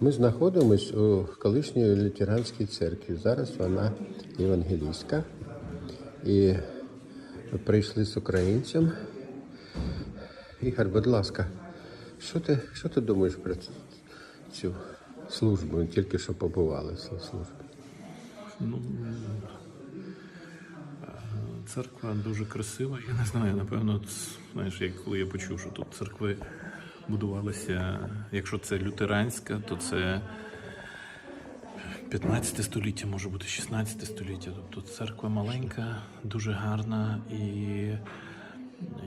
Ми знаходимось у колишньої лютеранській церкві. Зараз вона євангелійська. І прийшли з українцем. Ігор, будь ласка, що ти, що ти думаєш про цю, службу? Тільки що побували в службі. Ну, церква дуже красива. Я не знаю, напевно, знаєш, як коли я почув, що тут церкви будувалися, якщо це лютеранська, то це 15 століття, може бути 16 століття. Тобто церква маленька, дуже гарна і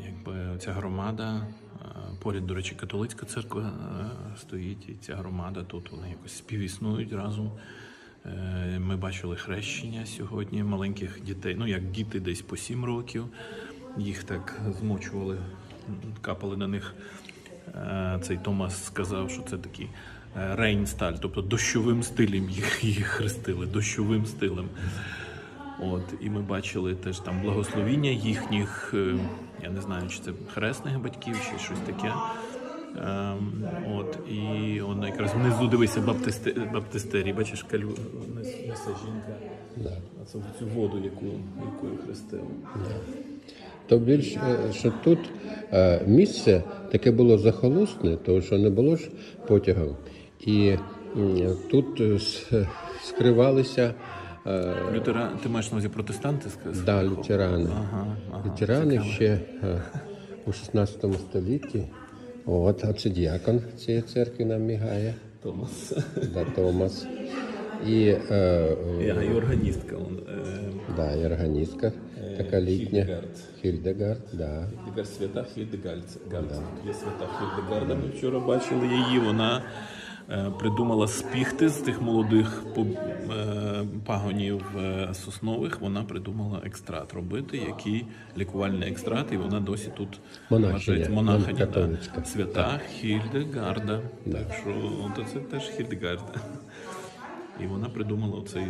якби ця громада. е, Поряд, до речі, католицька церква е, стоїть, і ця громада тут вони якось співіснують разом. Е, Ми бачили хрещення сьогодні маленьких дітей. Ну як діти десь по 7 років. Їх так змочували, капали на них. Е, Цей Томас сказав, що це такий е, рейнсталь, тобто дощовим стилем їх, їх хрестили, дощовим стилем. От, і ми бачили теж там благословіння їхніх, е, я не знаю, чи це хресних батьків, чи щось таке. Ем, от, і он якраз внизу дивися баптисте, баптистерій, бачиш, калю нес- несе жінка. Да. А це в цю воду, яку, якою хрестили. То більш, е, що тут е, місце таке було захолустне, тому що не було ж потягів. І тут е, скривалися Лютера, ти маєш на увазі протестанти? сказ- да, лютерани. Ага, ага. Лютерани ще е, у 16 столітті. От, а це діакон цієї церкви нам мігає, Томас. да, Томас. І, е, е, і органістка. е, да, і органістка така літня. Хільдегард. Хільдегард, да. Тепер свята Хільдегард. Є свята Хільдегарда. Ми вчора бачили її. Вона е, придумала спіхти з тих молодих е, пагонів е, соснових. Вона придумала екстракт робити, який лікувальний екстракт, і вона досі тут Монахиня, монахиня. да. Свята Хільдегарда. Так що то це теж Хільдегарда. І вона придумала цей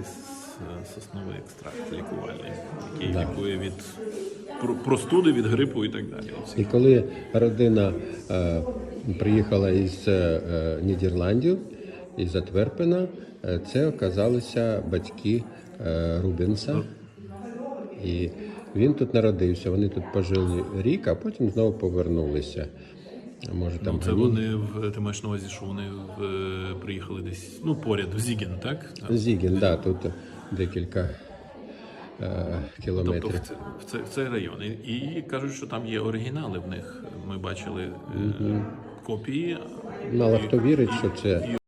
сосновий екстракт лікувальний, який лікує від простуди, від грипу і так далі. І коли родина е, приїхала із е, е, Нідерландів, із Атверпена, е, це оказалися батьки е, Рубенса. І він тут народився. Вони тут пожили рік, а потім знову повернулися. Може там Ну, це Гані- вони в ти маєш на увазі, що вони в, е, приїхали десь ну поряд в Зігін, так? Зігін, да, тут декілька е, Тобто кілометрів. в, це, в, це, в цей район. І, і кажуть, що там є оригінали в них. Ми бачили е, копії. Мало хто вірить, що це